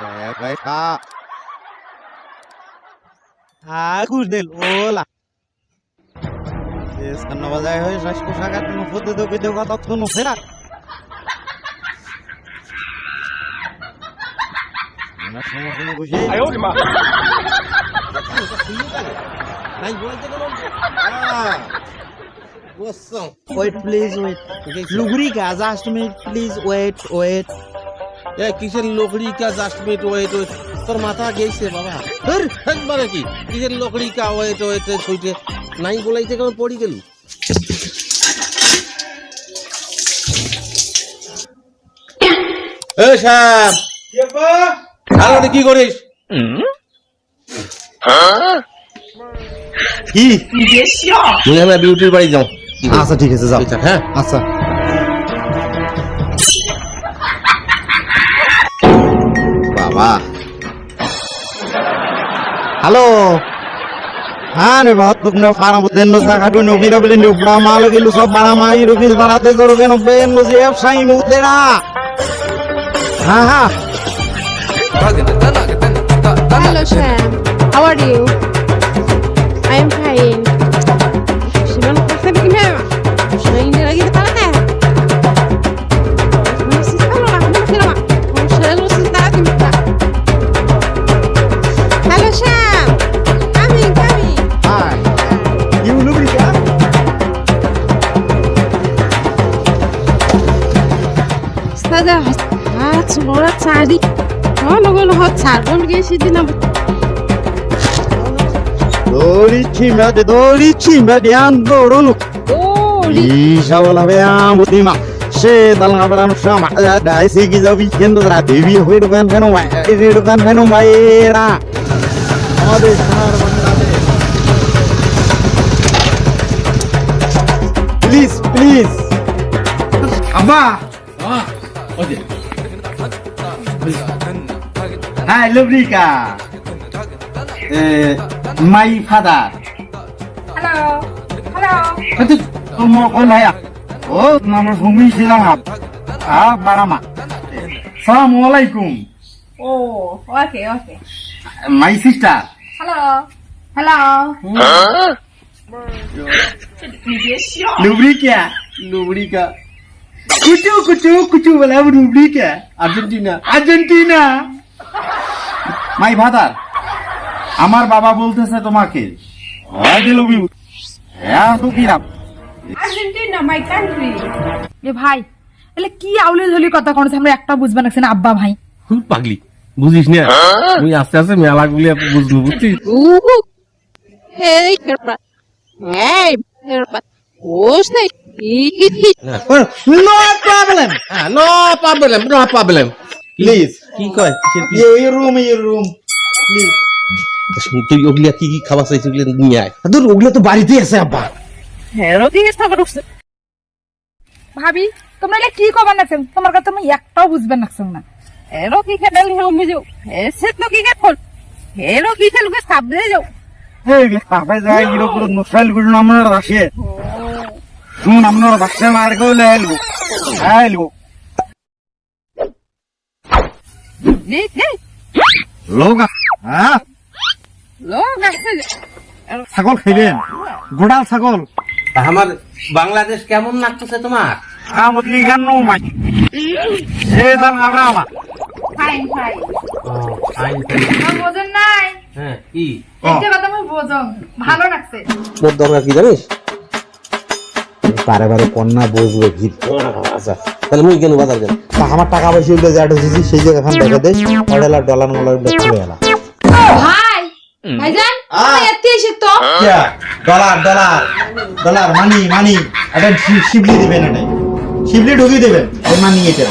É, vai. Ah! Ah, Gusdel, olá! o novo daí hoje, acho que o Jagado não foi do que deu o toque no será. Nós estamos fazendo gugê. Aí, Olimar! What's up? Wait, please wait. Lubricas, ask me, please wait, wait. এ কিসের লোকড়ি কা just meet wait wait তোর মাথা গেছে বাবা। ধর একবারে কি? কিসের লোকড়ি কা ওয়েট ওয়েট ছুইটে নাই বলাইতে কেমন পড়ি গেল? এ শ্যাম আর কি করিস? কি? বিউটির বাড়ি যাও। আচ্ছা ঠিক আছে যাও। হ্যাঁ? আচ্ছা। বাবা। হ্যালো হ্যাঁ রে বাবা তুমি পারা মধ্যে নো সাকাটু নো বিরা বলে নো বড় মাল গেলু, সব বড় মাই রুপিস বাড়াতে করবে নো। বেন নো যে সাই Sada, ah, tsumora tsadi. No, no, no, hot tsad. Don't get shit in a দড়ি ছিমে দড়ি ছিমে ধ্যান দৌড়লু Oh, Isabella veamo prima se dalla branca dai si chi da vicendo tra devi hoye দোকান কেন এই দোকান কেন মায়েরা আমাদের প্লিজ প্লিজ আব্বা hi লুব্রিকা my father hello. Hello. Itu mau kon ya? Oh, nama bumi silang hap. Ah, barama. Assalamualaikum. Oh, okay, okay. My sister. Hello. Hello. Kucu, kucu, kucu বলে Lubrika. Argentina Argentina my father আমার বাবা বলতেছে তোমাকে। হ্যাঁ হ্যাঁ. এ ভাই এলে কি আউলে ঝুলি কথা কোন আমরা একটা বুঝবে না না আব্বা ভাই। খুব পাগলি। বুঝিস না? তুই আস্তে আস্তে মেলা গুলি বুঝব বুঝছিস? Ooh. Hey, Herbat. No problem হ্যাঁ no problem no problem please কি কয়? এই রুম এই রুম প্লিজ তুই ওগুলি কি কি খাবার চাইছিস ওগুলি নিয়ে আয়। দূর ওগুলো তো বাড়িতে আছে আব্বা। ভাবি তোমরা এলে কি কবার নাকছেন? তোমার কথা তুমি একটাও বুঝবে নাকছেন না। Hello, কি খেলাল হেও মিজো এসে তো কি খেল? হেলো কি খেল কে সাবলে যাও। এই কাপে যায় গিরো পুরো নসাইলগুলো আমরা রাশে হ্যাঁ? লো গাছে ছাগল গোড়াল ছাগল। আমার বাংলাদেশ কেমন লাগতেছে তোমার? আমতলি গান নো মাই। সে দাম আমরা আমা ফাইন ফাইন ফাইন আমার বোঝন নাই? হ্যাঁ কি? এটা কথা ভালো লাগছে। মোর দরকার কি জানিস? বারে বারে কন্যা বসবে ভিড় আচ্ছা। তাহলে মুই কেন বাজার গেল তা আমার টাকা পয়সা উল্টে যা সেই জায়গা খান দেখে দেয় আর ডলার মলার খুলে এলা ভাই ভাইজান এতে? এসে তো dollar dollar dollar money money. এটা শিবলি দিবেন এটা শিবলি ঢুকিয়ে দেবেন মানি এটা